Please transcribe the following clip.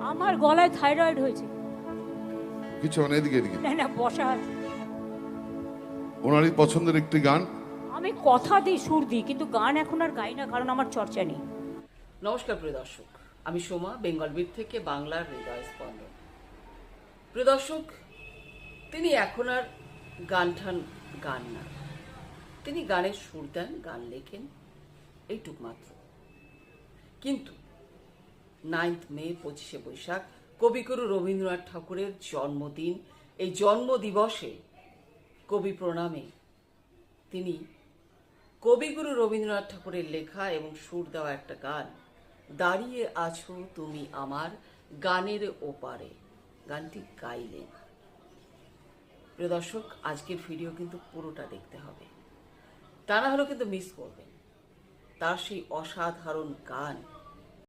আমার গলায় থাইরয়েড হয়েছে। কিছু মানে এদিকে এদিকে। না না বসা আছে। ওনারই পছন্দের একটি গান? আমি কথা দিই সুর দিই কিন্তু গান এখন আর গাই না কারণ আমার চর্চা নেই। নমস্কার প্রিয় দর্শক। আমি সোমা বেঙ্গল বিট থেকে বাংলার হৃদয় স্পন্দন। প্রিয় দর্শক তিনি এখন আর গান ঠান গান না। তিনি গানের সুর দেন গান লেখেন এইটুক মাত্র। কিন্তু নাইন্থ মে, পঁচিশে বৈশাখ, কবিগুরু রবীন্দ্রনাথ ঠাকুরের জন্মদিন। এই জন্ম দিবসে কবি প্রণামে তিনি কবিগুরু রবীন্দ্রনাথ ঠাকুরের লেখা এবং সুর দেওয়া একটা গান, দাঁড়িয়ে আছো তুমি আমার গানের ওপারে। গানটি গাইলেন। প্রিয় দর্শক, আজকের ভিডিও কিন্তু পুরোটা দেখতে হবে। তা না হলেও কিন্তু মিস করবেন। তার সেই অসাধারণ গান